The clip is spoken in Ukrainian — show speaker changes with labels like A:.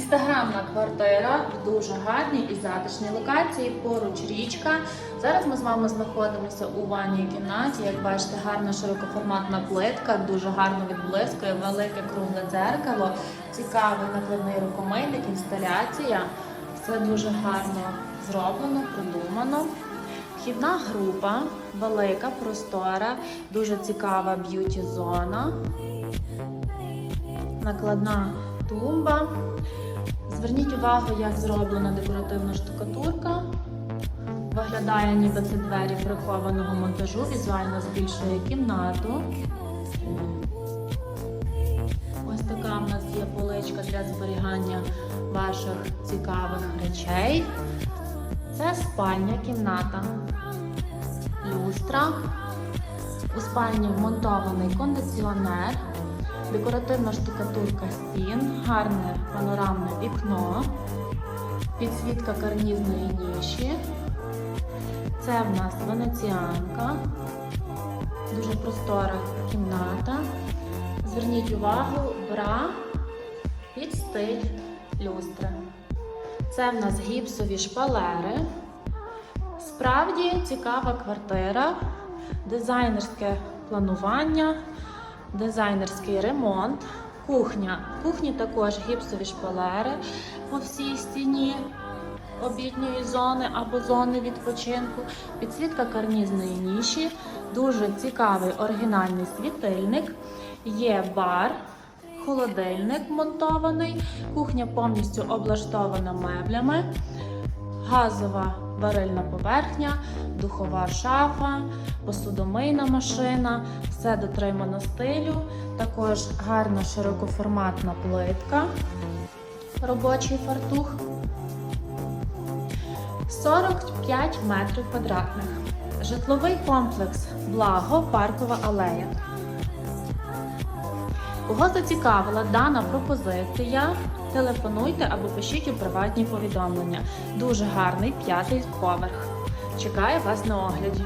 A: Інстаграмна квартира дуже гарній і затишній локації. Поруч річка. Зараз ми з вами знаходимося у ванній кімнаті. Як бачите, гарна широкоформатна плитка, дуже гарно відблискує, велике кругле дзеркало, цікавий накладний рукомийник, інсталяція. Все дуже гарно зроблено, продумано. Вхідна група, велика, простора, дуже цікава б'юті-зона, накладна тумба. Зверніть увагу, як зроблена декоративна штукатурка. Виглядає ніби це двері прихованого монтажу, візуально збільшує кімнату. Ось така в нас є поличка для зберігання ваших цікавих речей. Це спальня кімната. Люстра. У спальні вмонтований кондиціонер, декоративна штукатурка стін, гарне панорамне вікно, підсвітка карнізної ніші. Це в нас венеціанка, дуже простора кімната. Зверніть увагу, бра під стиль люстри. Це в нас гіпсові шпалери. Справді цікава квартира, дизайнерське планування, дизайнерський ремонт, кухня. Кухні також гіпсові шпалери по всій стіні обідньої зони або зони відпочинку, підсвітка карнізної ніші, дуже цікавий оригінальний світильник, є бар. Холодильник монтований, кухня повністю облаштована меблями, газова варильна поверхня, духова шафа, посудомийна машина, все дотримано стилю. Також гарна широкоформатна плитка, робочий фартух. 45 метрів квадратних. Житловий комплекс Благо Паркова алея. Кого зацікавила дана пропозиція? Телефонуйте або пишіть у приватні повідомлення. Дуже гарний п'ятий поверх. Чекаю вас на огляді.